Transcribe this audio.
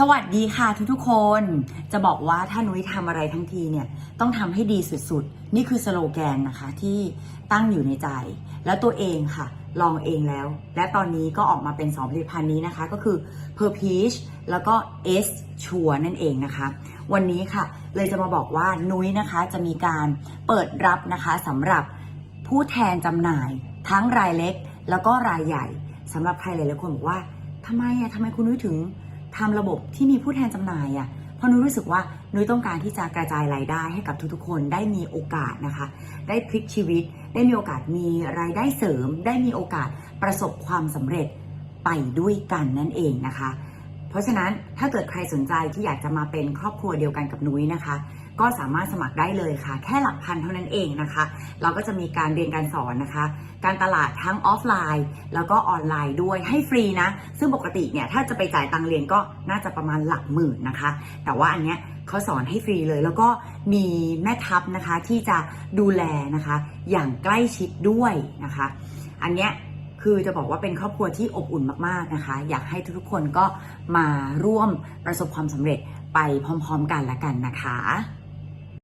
สวัสดีค่ะทุกๆคน จะบอกว่าถ้านุ้ยทำอะไรทั้งทีเนี่ยต้องทำให้ดีสุดๆ นี่คือสโลแกนนะคะที่ตั้งอยู่ในใจ แล้วตัวเองค่ะ ลองเองแล้ว และตอนนี้ก็ออกมาเป็น2ผลิตภัณฑ์นี้นะคะ ก็คือ Per Peach แล้วก็ S ชัวนั่นเองนะคะ วันนี้ค่ะ เลยจะมาบอกว่านุ้ยนะคะจะมีการเปิดรับนะคะสำหรับผู้แทนจำหน่าย ทั้งรายเล็ก แล้วก็รายใหญ่สำหรับใครหลายๆคนบอกว่าทำไมอะทำไมคุณนุ้ยถึง ทำระบบที่มีผู้แทนจำหน่ายอะ่ะเพราะนุ้ยรู้สึกว่านุ้ยต้องการที่จะกระจายรายได้ให้กับทุกๆคนได้มีโอกาสนะคะ ได้พลิกชีวิต ได้มีโอกาสมีรายได้เสริม ได้มีโอกาสประสบความสำเร็จไปด้วยกันนั่นเองนะคะ เพราะฉะนั้นถ้าเกิดใครสนใจที่อยากจะมาเป็นครอบครัวเดียวกันกับนุ้ยนะคะ ก็สามารถสมัครได้เลยค่ะ แค่หลักพันเท่านั้นเองนะคะ เราก็จะมีการเรียนการสอนนะคะ การตลาดทั้งออฟไลน์ แล้วก็ออนไลน์ด้วยให้ฟรีนะ ซึ่งปกติเนี่ยถ้าจะไปจ่ายตังเรียนก็น่าจะประมาณหลักหมื่นนะคะ แต่ว่าอันเนี้ยเขาสอนให้ฟรีเลย แล้วก็มีแม่ทัพนะคะที่จะดูแลนะคะ อย่างใกล้ชิดด้วยนะคะ อันเนี้ยคือจะบอกว่าเป็นครอบครัวที่อบอุ่นมากๆนะคะ อยากให้ทุกๆคนก็มาร่วมประสบความสำเร็จไปพร้อมๆกันละกันนะคะ